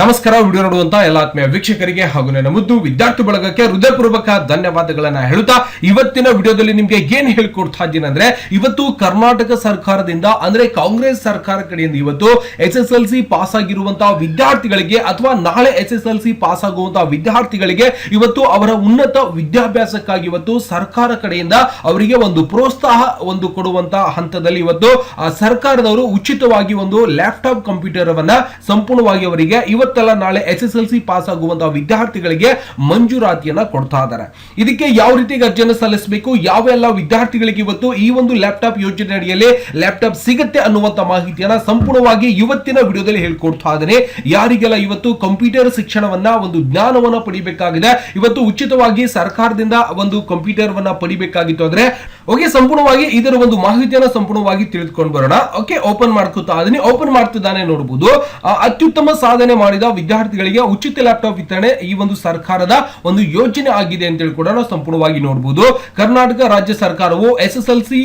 ನಮಸ್ಕಾರ, ವಿಡಿಯೋ ನೋಡುವಂತ ಎಲ್ಲ ಆತ್ಮೀಯ ವೀಕ್ಷಕರಿಗೆ ಹಾಗೂ ನನ್ನ ಮುದ್ದು ವಿದ್ಯಾರ್ಥಿ ಬಳಗಕ್ಕೆ ಹೃದಯಪೂರ್ವಕ ಧನ್ಯವಾದಗಳನ್ನ ಹೇಳುತ್ತಾ, ಇವತ್ತಿನ ವಿಡಿಯೋದಲ್ಲಿ ನಿಮ್ಗೆ ಏನ್ ಹೇಳ್ಕೊಡ್ತಾ ಇದ್ದೀನಿ ಅಂದ್ರೆ, ಇವತ್ತು ಕರ್ನಾಟಕ ಸರ್ಕಾರದಿಂದ, ಅಂದ್ರೆ ಕಾಂಗ್ರೆಸ್ ಸರ್ಕಾರ ಕಡೆಯಿಂದ ಇವತ್ತು S S L C pass ಆಗಿರುವಂತಹ ವಿದ್ಯಾರ್ಥಿಗಳಿಗೆ ಅಥವಾ ನಾಳೆ S S L C pass ಆಗುವಂತಹ ವಿದ್ಯಾರ್ಥಿಗಳಿಗೆ ಇವತ್ತು ಅವರ ಉನ್ನತ ವಿದ್ಯಾಭ್ಯಾಸಕ್ಕಾಗಿ ಇವತ್ತು ಸರ್ಕಾರ ಕಡೆಯಿಂದ ಅವರಿಗೆ ಒಂದು ಪ್ರೋತ್ಸಾಹ ಒಂದು ಕೊಡುವಂತಹ ಹಂತದಲ್ಲಿ ಇವತ್ತು ಸರ್ಕಾರದವರು ಉಚಿತವಾಗಿ ಒಂದು ಲ್ಯಾಪ್ಟಾಪ್ ಕಂಪ್ಯೂಟರ್ ಅವನ್ನ ಸಂಪೂರ್ಣವಾಗಿ ಅವರಿಗೆ ಇವತ್ತೆಲ್ಲ ನಾಳೆ S S L C pass ಆಗುವಂತಹ ವಿದ್ಯಾರ್ಥಿಗಳಿಗೆ ಮಂಜೂರಾತಿಯನ್ನ ಕೊಡ್ತಾ ಇದ್ದಾರೆ. ಇದಕ್ಕೆ ಯಾವ ರೀತಿ ಅರ್ಜಿಯನ್ನು ಸಲ್ಲಿಸಬೇಕು? ಯಾವೆಲ್ಲ ವಿದ್ಯಾರ್ಥಿಗಳಿಗೆ ಇವತ್ತು ಈ ಒಂದು ಲ್ಯಾಪ್ಟಾಪ್ ಯೋಜನೆ ಅಡಿಯಲ್ಲಿ ಲ್ಯಾಪ್ಟಾಪ್ ಸಿಗುತ್ತೆ ಅನ್ನುವಂತ ಮಾಹಿತಿಯನ್ನ ಸಂಪೂರ್ಣವಾಗಿ ಇವತ್ತಿನ ವಿಡಿಯೋದಲ್ಲಿ ಹೇಳ್ಕೊಡ್ತಾ ಇದ್ದೇನೆ. ಯಾರಿಗೆಲ್ಲ ಇವತ್ತು ಕಂಪ್ಯೂಟರ್ ಶಿಕ್ಷಣವನ್ನ ಒಂದು ಜ್ಞಾನವನ್ನ ಪಡಿಬೇಕಾಗಿದೆ, ಇವತ್ತು ಉಚಿತವಾಗಿ ಸರ್ಕಾರದಿಂದ ಒಂದು ಕಂಪ್ಯೂಟರ್ ವನ್ನ ಪಡಿಬೇಕಾಗಿತ್ತು ಅಂದ್ರೆ, ಓಕೆ, ಸಂಪೂರ್ಣವಾಗಿ ಇದರ ಒಂದು ಮಾಹಿತಿಯನ್ನ ಸಂಪೂರ್ಣವಾಗಿ ತಿಳಿದುಕೊಂಡು ಬರೋಣ. ಓಕೆ, ಓಪನ್ ಮಾಡ್ಕೊತಾ ಇದೀನಿ ಓಪನ್ ಮಾಡ್ತಿದ್ದಾನೆ ನೋಡಬಹುದು ಅತ್ಯುತ್ತಮ ಸಾಧನೆ ಮಾಡಿದ ವಿದ್ಯಾರ್ಥಿಗಳಿಗೆ ಉಚಿತ ಲ್ಯಾಪ್ಟಾಪ್ ವಿತರಣೆ ಈ ಒಂದು ಸರ್ಕಾರದ ಒಂದು ಯೋಜನೆ ಆಗಿದೆ ಅಂತ ಹೇಳಿ ಕೂಡ ನಾವು ಸಂಪೂರ್ಣವಾಗಿ ನೋಡಬಹುದು ಕರ್ನಾಟಕ ರಾಜ್ಯ ಸರ್ಕಾರವು ಎಸ್ ಎಸ್ ಎಲ್ ಸಿ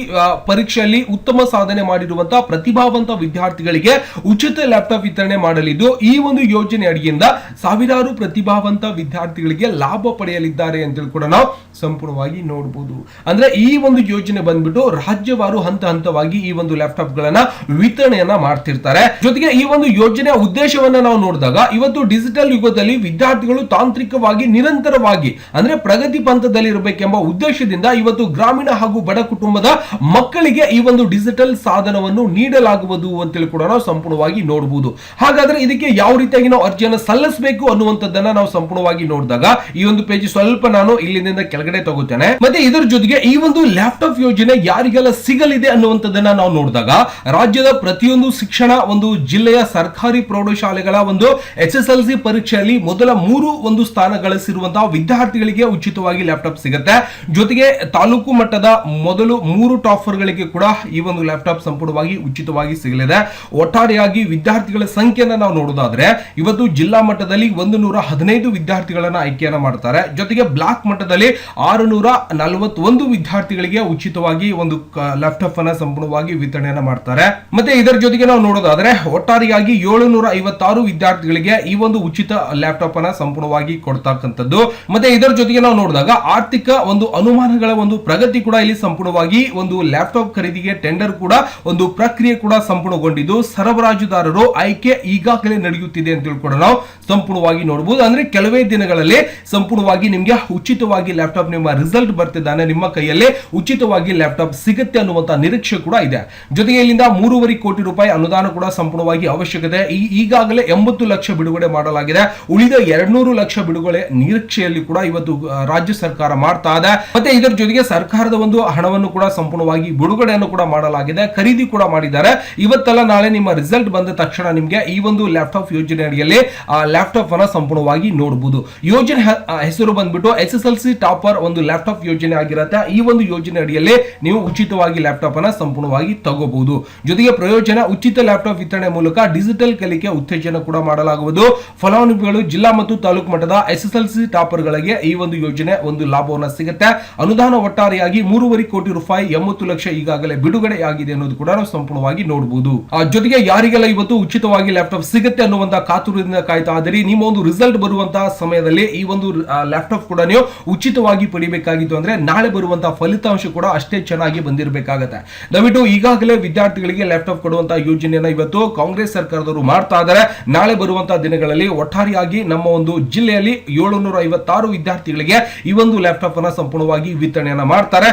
ಪರೀಕ್ಷೆಯಲ್ಲಿ ಉತ್ತಮ ಸಾಧನೆ ಮಾಡಿರುವಂತಹ ಪ್ರತಿಭಾವಂತ ವಿದ್ಯಾರ್ಥಿಗಳಿಗೆ ಉಚಿತ ಲ್ಯಾಪ್ಟಾಪ್ ವಿತರಣೆ ಮಾಡಲಿದ್ದು, ಈ ಒಂದು ಯೋಜನೆ ಅಡಿಯಿಂದ ಸಾವಿರಾರು ಪ್ರತಿಭಾವಂತ ವಿದ್ಯಾರ್ಥಿಗಳಿಗೆ ಲಾಭ ಪಡೆಯಲಿದ್ದಾರೆ ಅಂತ ಹೇಳಿ ಕೂಡ ನಾವು ಸಂಪೂರ್ಣವಾಗಿ ನೋಡಬಹುದು ಅಂದ್ರೆ ಈ ಒಂದು ಯೋಜನೆ ಬಂದ್ಬಿಟ್ಟು ರಾಜ್ಯವಾರು ಹಂತ ಹಂತವಾಗಿ ಈ ಒಂದು ಲ್ಯಾಪ್ಟಾಪ್ ಗಳನ್ನ ವಿತರಣೆಯನ್ನ ಮಾಡ್ತಿರ್ತಾರೆ. ಜೊತೆಗೆ ಈ ಒಂದು ಯೋಜನೆಯ ಉದ್ದೇಶವನ್ನ ನಾವು ನೋಡಿದಾಗ ಇವತ್ತು ಡಿಜಿಟಲ್ ಯುಗದಲ್ಲಿ ವಿದ್ಯಾರ್ಥಿಗಳು ತಾಂತ್ರಿಕವಾಗಿ ನಿರಂತರವಾಗಿ, ಅಂದ್ರೆ ಪ್ರಗತಿ ಪಂಥದಲ್ಲಿ ಇರಬೇಕೆಂಬ ಉದ್ದೇಶದಿಂದ ಇವತ್ತು ಗ್ರಾಮೀಣ ಹಾಗೂ ಬಡ ಕುಟುಂಬದ ಮಕ್ಕಳಿಗೆ ಈ ಒಂದು ಡಿಜಿಟಲ್ ಸಾಧನವನ್ನು ನೀಡಲಾಗುವುದು ಅಂತೇಳಿ ಕೂಡ ನಾವು ಸಂಪೂರ್ಣವಾಗಿ ನೋಡಬಹುದು ಹಾಗಾದ್ರೆ ಇದಕ್ಕೆ ಯಾವ ರೀತಿಯಾಗಿ ನಾವು ಅರ್ಜಿಯನ್ನು ಸಲ್ಲಿಸಬೇಕು ಅನ್ನುವಂಥದ್ದನ್ನ ನಾವು ಸಂಪೂರ್ಣವಾಗಿ ನೋಡಿದಾಗ ಈ ಒಂದು ಪೇಜ್ ಸ್ವಲ್ಪ ನಾನು ಇಲ್ಲಿಂದ ಕೆಳಗಡೆ ತಗೋತೇನೆ. ಮತ್ತೆ ಇದರ ಜೊತೆಗೆ ಈ ಒಂದು ಲ್ಯಾಪ್ಟಾಪ್ ಯೋಜನೆ ಯಾರಿಗೆಲ್ಲ ಸಿಗಲಿದೆ ಅನ್ನುವಂಥದ್ದನ್ನ ನಾವು ನೋಡಿದಾಗ, ರಾಜ್ಯದ ಪ್ರತಿಯೊಂದು ಶಿಕ್ಷಣ ಒಂದು ಜಿಲ್ಲೆಯ ಸರ್ಕಾರಿ ಪ್ರೌಢಶಾಲೆಗಳ ಒಂದು ಎಸ್ ಎಸ್ ಎಲ್ ಸಿ ಪರೀಕ್ಷೆಯಲ್ಲಿ ಮೊದಲ ಮೂರು ಒಂದು ಸ್ಥಾನ ಗಳಿಸಿರುವಂತಹ ವಿದ್ಯಾರ್ಥಿಗಳಿಗೆ ಉಚಿತವಾಗಿ ಲ್ಯಾಪ್ಟಾಪ್ ಸಿಗುತ್ತೆ. ಜೊತೆಗೆ ತಾಲೂಕು ಮಟ್ಟದ ಮೊದಲು ಮೂರು ಟಾಪರ್ಗಳಿಗೆ ಕೂಡ ಈ ಒಂದು ಲ್ಯಾಪ್ಟಾಪ್ ಸಂಪೂರ್ಣವಾಗಿ ಉಚಿತವಾಗಿ ಸಿಗಲಿದೆ. ಒಟ್ಟಾರೆಯಾಗಿ ವಿದ್ಯಾರ್ಥಿಗಳ ಸಂಖ್ಯೆಯನ್ನು ನಾವು ನೋಡೋದಾದ್ರೆ, ಇವತ್ತು ಜಿಲ್ಲಾ ಮಟ್ಟದಲ್ಲಿ ಒಂದು ನೂರ ಹದಿನೈದು ವಿದ್ಯಾರ್ಥಿಗಳನ್ನ ಆಯ್ಕೆಯನ್ನ ಮಾಡ್ತಾರೆ. ಜೊತೆಗೆ ಬ್ಲಾಕ್ ಮಟ್ಟದಲ್ಲಿ ಆರು ನೂರ ನಲವತ್ತೊಂದು ವಿದ್ಯಾರ್ಥಿಗಳಿಗೆ ಉಚಿತವಾಗಿ ಒಂದು ಲ್ಯಾಪ್ಟಾಪ್ ಅನ್ನ ಸಂಪೂರ್ಣವಾಗಿ ವಿತರಣೆಯನ್ನ ಮಾಡ್ತಾರೆ. ಮತ್ತೆ ಇದರ ಜೊತೆಗೆ ನಾವು ನೋಡೋದಾದ್ರೆ, ಒಟ್ಟಾರೆಯಾಗಿ ಏಳುನೂರ ಐವತ್ತಾರು ವಿದ್ಯಾರ್ಥಿಗಳಿಗೆ ಈ ಒಂದು ಉಚಿತ ಲ್ಯಾಪ್ಟಾಪ್ ಅನ್ನ ಸಂಪೂರ್ಣವಾಗಿ ಕೊಡ್ತಕ್ಕಂಥದ್ದು. ಮತ್ತೆ ಇದರ ಜೊತೆಗೆ ನಾವು ನೋಡಿದಾಗ ಆರ್ಥಿಕ ಒಂದು ಅನುಮಾನಗಳ ಒಂದು ಪ್ರಗತಿ ಕೂಡ ಇಲ್ಲಿ ಸಂಪೂರ್ಣವಾಗಿ ಒಂದು ಲ್ಯಾಪ್ಟಾಪ್ ಖರೀದಿಗೆ ಟೆಂಡರ್ ಕೂಡ ಒಂದು ಪ್ರಕ್ರಿಯೆ ಕೂಡ ಸಂಪೂರ್ಣಗೊಂಡಿದ್ದು. ಸರಬರಾಜುದಾರರು ಆಯ್ಕೆ ಈಗಾಗಲೇ ನಡೆಯುತ್ತಿದೆ ಅಂತ ಕೂಡ ನಾವು ಸಂಪೂರ್ಣವಾಗಿ ನೋಡಬಹುದು. ಅಂದ್ರೆ ಕೆಲವೇ ದಿನಗಳಲ್ಲಿ ಸಂಪೂರ್ಣವಾಗಿ ನಿಮ್ಗೆ ಉಚಿತವಾಗಿ ಲ್ಯಾಪ್ಟಾಪ್ ನಿಮ್ಮ ರಿಸಲ್ಟ್ ಬರ್ತಿದ್ದಾನೆ ನಿಮ್ಮ ಕೈಯಲ್ಲಿ ಉಚಿತವಾಗಿ ಲ್ಯಾಪ್ಟಾಪ್ ಸಿಗುತ್ತೆ ಅನ್ನುವಂತ ನಿರೀಕ್ಷೆ ಕೂಡ ಇದೆ. ಜೊತೆಗೆ ಇಲ್ಲಿಂದ ಮೂರುವರೆ ಕೋಟಿ ರೂಪಾಯಿ ಅನುದಾನ ಕೂಡ ಸಂಪೂರ್ಣವಾಗಿ ಅವಶ್ಯಕತೆ. ಈಗಾಗಲೇ ಎಂಬತ್ತು ಲಕ್ಷ ಬಿಡುಗಡೆ ಮಾಡಲಾಗಿದೆ. ಉಳಿದ ಎರಡ್ನೂರು ಲಕ್ಷ ಬಿಡುಗಡೆ ನಿರೀಕ್ಷೆಯಲ್ಲಿ ಕೂಡ ಇವತ್ತು ರಾಜ್ಯ ಸರ್ಕಾರ ಮಾಡ್ತಾ ಇದೆ. ಮತ್ತೆ ಇದರ ಜೊತೆಗೆ ಸರ್ಕಾರದ ಒಂದು ಹಣವನ್ನು ಕೂಡ ಸಂಪೂರ್ಣವಾಗಿ ಬಿಡುಗಡೆಯನ್ನು ಕೂಡ ಮಾಡಲಾಗಿದೆ. ಖರೀದಿ ಕೂಡ ಮಾಡಿದ್ದಾರೆ. ಇವತ್ತೆಲ್ಲ ನಾಳೆ ನಿಮ್ಮ ರಿಸಲ್ಟ್ ಬಂದ ತಕ್ಷಣ ನಿಮಗೆ ಈ ಒಂದು ಲ್ಯಾಪ್ಟಾಪ್ ಯೋಜನೆ ಅಡಿಯಲ್ಲಿ, ಆ, ಲ್ಯಾಪ್ಟಾಪ್ ಅನ್ನ ಸಂಪೂರ್ಣವಾಗಿ ನೋಡಬಹುದು ಯೋಜನೆ ಹೆಸರು ಬಂದ್ಬಿಟ್ಟು S S L C topper ಒಂದು ಲ್ಯಾಪ್ಟಾಪ್ ಯೋಜನೆ ಆಗಿರುತ್ತೆ. ಈ ಒಂದು ಯೋಜನೆ ಅಡಿಯಲ್ಲಿ ನೀವು ಉಚಿತವಾಗಿ ಲ್ಯಾಪ್ಟಾಪ್ ಅನ್ನ ಸಂಪೂರ್ಣವಾಗಿ ತಗೋಬಹುದು ಜೊತೆಗೆ ಪ್ರಯೋಜನ, ಉಚಿತ ಲ್ಯಾಪ್ಟಾಪ್ ವಿತರಣೆ ಮೂಲಕ ಡಿಜಿಟಲ್ ಕಲಿಕೆ ಉತ್ತೇಜನ ಕೂಡ ಮಾಡಲಾಗುವುದು ಫಲಾನುಭವಿಗಳು ಜಿಲ್ಲಾ ಮತ್ತು ತಾಲೂಕು ಮಟ್ಟದ ಎಸ್ಎಸ್ಎಲ್ಸಿ ಎಸ್ ಎಲ್ ಟಾಪರ್ಗಳಿಗೆ ಈ ಒಂದು ಯೋಜನೆ ಒಂದು ಲಾಭವನ್ನ ಸಿಗುತ್ತೆ. ಅನುದಾನ ಒಟ್ಟಾರೆಯಾಗಿ ಮೂರುವರೆ ಕೋಟಿ ರೂಪಾಯಿ ಎಂಬತ್ತು ಲಕ್ಷ ಈಗಾಗಲೇ ಬಿಡುಗಡೆ ಆಗಿದೆ ಅನ್ನೋದು ಕೂಡ ನಾವು ಸಂಪೂರ್ಣವಾಗಿ ನೋಡಬಹುದು ಜೊತೆಗೆ ಯಾರಿಗೆಲ್ಲ ಇವತ್ತು ಉಚಿತವಾಗಿ ಲ್ಯಾಪ್ಟಾಪ್ ಸಿಗುತ್ತೆ ಅನ್ನುವಂತ ಕಾತುರದಿಂದ ಕಾಯ್ತಾ ಇದ್ದೀರಿ. ನಿಮ್ಮ ಒಂದು ರಿಸಲ್ಟ್ ಬರುವಂತಹ ಸಮಯದಲ್ಲಿ ಈ ಒಂದು ಲ್ಯಾಪ್ಟಾಪ್ ಕೂಡ ನೀವು ಉಚಿತವಾಗಿ ಪಡಿಬೇಕಾಗಿತ್ತು ಅಂದ್ರೆ ನಾಳೆ ಬರುವಂತಹ ಫಲಿತಾಂಶ ಕೂಡ ಅಷ್ಟೇ ಚೆನ್ನಾಗಿ ಬಂದಿರಬೇಕಾಗತ್ತೆ. ದಯವಿಟ್ಟು ಈಗಾಗಲೇ ವಿದ್ಯಾರ್ಥಿಗಳಿಗೆ ಲ್ಯಾಪ್ಟಾಪ್ ಕೊಡುವಂತಹ ಯೋಜನೆಯನ್ನ ಇವತ್ತು ಕಾಂಗ್ರೆಸ್ ಸರ್ಕಾರದವರು ಮಾಡ್ತಾ ಇದ್ದಾರೆ. ನಾಳೆ ಬರುವಂತಹ ದಿನಗಳಲ್ಲಿ ಒಟ್ಟಾರೆಯಾಗಿ ನಮ್ಮ ಒಂದು ಜಿಲ್ಲೆಯಲ್ಲಿ ಏಳುನೂರ ಐವತ್ತಾರು ವಿದ್ಯಾರ್ಥಿಗಳಿಗೆ ಈ ಒಂದು ಲ್ಯಾಪ್ಟಾಪ್ ಅನ್ನ ಸಂಪೂರ್ಣವಾಗಿ ವಿತರಣೆಯನ್ನ ಮಾಡ್ತಾರೆ.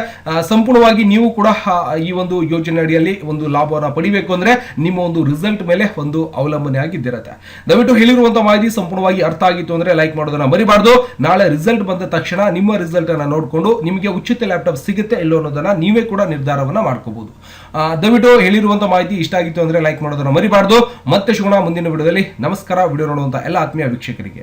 ಸಂಪೂರ್ಣವಾಗಿ ನೀವು ಕೂಡ ಈ ಒಂದು ಯೋಜನೆ ಅಡಿಯಲ್ಲಿ ಒಂದು ಲಾಭವನ್ನು ಪಡಿಬೇಕು ಅಂದ್ರೆ ನಿಮ್ಮ ಒಂದು ರಿಸಲ್ಟ್ ಮೇಲೆ ಒಂದು ಅವಲಂಬನೆ ಆಗಿದ್ದಿರುತ್ತೆ. ದಯವಿಟ್ಟು ಹೇಳಿರುವಂತಹ ಮಾಹಿತಿ ಸಂಪೂರ್ಣವಾಗಿ ಅರ್ಥ ಆಗಿತ್ತು ಅಂದ್ರೆ ಲೈಕ್ ಮಾಡೋದನ್ನ ಮರಿಬಾರ್ದು. ನಾಳೆ ರಿಸಲ್ಟ್ ಬಂದ ತಕ್ಷಣ ನಿಮ್ಮ ರಿಸಲ್ಟ್ ಅನ್ನ ನೋಡಿಕೊಂಡು ನಿಮಗೆ ಉಚಿತ ಲ್ಯಾಪ್ಟಾಪ್ ಸಿಗುತ್ತೆ ಇಲ್ಲೋ ಅನ್ನೋದನ್ನ ನೀವೇ ಕೂಡ ನಿರ್ಧಾರವನ್ನ ಮಾಡ್ಕೋಬಹುದು ದಯವಿಟ್ಟು ಹೇಳಿರುವಂತಹ ಮಾಹಿತಿ ಇಷ್ಟ ಆಗಿತ್ತು ಅಂದ್ರೆ ಲೈಕ್ ಮಾಡೋದನ್ನ ಮರಿಬಾರ್ದು. ಮತ್ತೆ ಶುಗುಣ ಮುಂದಿನ ವಿಡಿಯೋದಲ್ಲಿ. ನಮಸ್ಕಾರ. ವಿಡಿಯೋ ನೋಡುವಂತ ಎಲ್ಲ ಆತ್ಮೀಯ ವೀಕ್ಷಕರಿಗೆ.